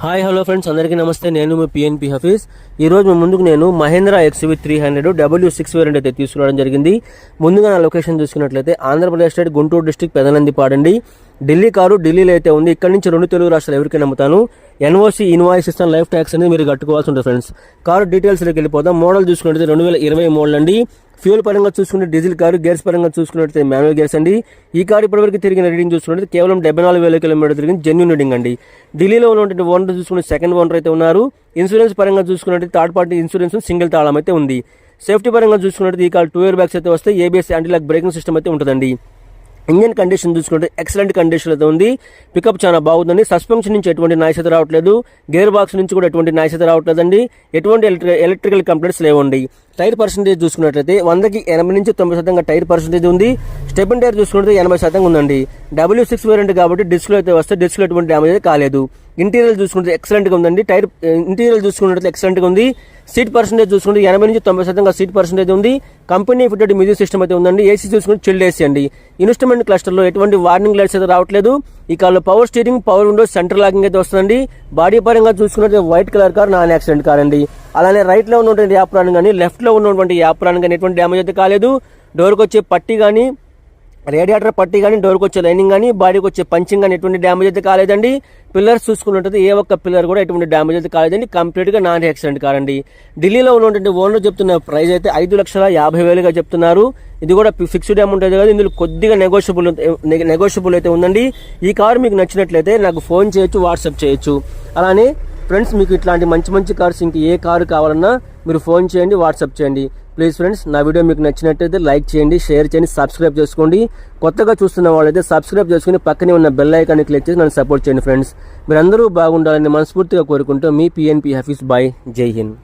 Hi hello friends. అందరికీ నమస్తే. నేను మీ పిఎన్పి హఫీజ్. ఈ రోజు మీ ముందుకు నేను Mahindra XUV three hundred W six variant అయితే తీసుకురావడం జరిగింది. ముందుగా నా లొకేషన్ చూసుకున్నట్లయితే Andhra Pradesh state Guntur district Pedanandipadu. Delhi car ఢిల్లీలో అయితే ఉంది. ఇక్కడ నుంచి రెండు తెలుగు రాష్ట్రాలు ఎవరికి నమ్ముతాను? ఎన్ఓసి ఇన్వాయిస్ ఇస్తాను. లైఫ్ ట్యాక్స్ అనేది మీరు కట్టుకోవాల్సి ఉంటుంది ఫ్రెండ్స్. కారు డీటెయిల్స్లోకి వెళ్ళిపోదాం. మోడల్ చూసుకున్నట్టు రెండు వేల ఇరవై మోడల్ అండి. ఫ్యూల్ పరంగా చూసుకుంటే డీజిల్ కారు గేర్స్ పరంగా చూసుకున్నట్లయితే మాన్యువల్ గేర్స్ అండి. ఈ కారు ఇప్పటివరకు తిరిగిన రీడింగ్ చూసుకుంటే కేవలం డెబ్బై నాలుగు వేల కిలోమీటర్ తిరిగింది జెన్యున్ రీడింగ్ అండి. ఢిల్లీలో ఉన్నటువంటి ఓనర్ చూసుకుంటే సెకండ్ ఓనర్ అయితే ఉన్నారు. ఇన్సూరెన్స్ పరంగా చూసుకున్నట్టు థర్డ్ పార్టీ ఇన్సూరెన్స్ సింగిల్ తాళం అయితే ఉంది. సేఫ్టీ పరంగా చూసుకున్నట్టు ఈ కార్ టూ ఇయర్ బ్యాగ్స్ అయితే వస్తే ABS anti lock braking system అయితే ఉంటుందండి. ఇంజన్ కండిషన్ చూసుకుంటే ఎక్సలెంట్ కండిషన్ అయితే ఉంది. పికప్ చాలా బాగుందండి. సస్పెన్షన్ నుంచి ఎటువంటి నాయిస్ అయితే రావట్లేదు. గేర్ బాక్స్ నుంచి కూడా ఎటువంటి నాయిస్ అయితే రావట్లేదండి. ఎటువంటి ఎలక్ట్రికల్ కంప్లైంట్స్ లేవండి. టైర్ పర్సెంటేజ్ చూసుకున్నట్లయితే వందకి ఎనభై నుంచి తొంభై శాతంగా టైర్ పర్సెంటేజ్ ఉంది. స్టెబిన్ టైర్ చూసుకుంటే ఎనభై శాతం ఉందండి. డబ్ల్యూ సిక్స్ వేరియంట్ కాబట్టి డిస్క్లో అయితే వస్తే డిస్క్లో ఎటువంటి డ్యామేజ్ కాలేదు. ఇంటీరియర్ చూసుకుంటే ఎక్సలెంట్గా ఉందండి. టైర్ ఇంటీరియర్ చూసుకున్నట్లయితే ఎక్సలెంట్గా ఉంది. సీట్ పర్సంటేజ్ చూసుకుంటే ఎనభై నుంచి తొంభై శాతంగా సీట్ పర్సంటేజ్ ఉంది. కంపెనీ ఫిటెడ్ మ్యూజిక్ సిస్టమ్ అయితే ఉందండి. ఏసీ చూసుకుంటే చిల్డ్ ఏసీ అండి. ఇన్స్ట్రుమెంట్ క్లస్టర్లో ఎటువంటి వార్నింగ్ లైట్స్ అయితే రావట్లేదు. ఈ కార్లో power steering power windows centre locking అయితే వస్తుందండి. బాడీ పరంగా చూసుకున్నట్టు white colour car non accident car అండి. అలానే రైట్లో ఉన్నటువంటి యాప్రాన్ కానీ లెఫ్ట్లో ఉన్నటువంటి యాప్రాన్ కానీ ఎటువంటి డ్యామేజ్ అయితే కాలేదు. డోర్కి వచ్చే పట్టి కానీ రేడియేటర్ పట్టి కానీ డోర్కి వచ్చే లైనింగ్ కానీ బాడీకి వచ్చే పంచింగ్ కానీ ఎటువంటి డ్యామేజ్ అయితే కాలేదండి. పిల్లర్స్ చూసుకున్నట్టు ఏ ఒక్క పిల్లర్ కూడా ఎటువంటి డ్యామేజ్ అయితే కాలేదండి. కంప్లీట్గా నాన్ యాక్సిడెంట్ కారండి ఢిల్లీలో ఉన్నటువంటి ఓనర్ చెప్తున్న ప్రైస్ అయితే ఐదు లక్షల యాభై వేలుగా చెప్తున్నారు. ఇది కూడా ఫిక్స్డ్ అమౌంట్ అయితే కాదు. ఇందులో కొద్దిగా నెగోషియబుల్ నెగోషియబుల్ అయితే ఉందండి. ఈ కారు మీకు నచ్చినట్లయితే నాకు ఫోన్ చేయొచ్చు వాట్సాప్ చేయొచ్చు. అలానే ఫ్రెండ్స్ మీకు ఇట్లాంటి మంచి మంచి కార్స్ ఇంక ఏ కారు కావాలన్నా మీరు ఫోన్ చేయండి వాట్సాప్ చేయండి. ప్లీజ్ ఫ్రెండ్స్ నా వీడియో మీకు నచ్చినట్టయితే లైక్ చేయండి షేర్ చేయండి సబ్స్క్రైబ్ చేసుకోండి. కొత్తగా చూస్తున్న వాళ్ళైతే సబ్స్క్రైబ్ చేసుకుని పక్కనే ఉన్న బెల్ ఐకాన్ని క్లిక్ చేసి నన్ను సపోర్ట్ చేయండి ఫ్రెండ్స్ మీరందరూ బాగుండాలని మనస్ఫూర్తిగా కోరుకుంటూ మీ పిఎన్పి హఫీస్ బాయ్ జై హింద్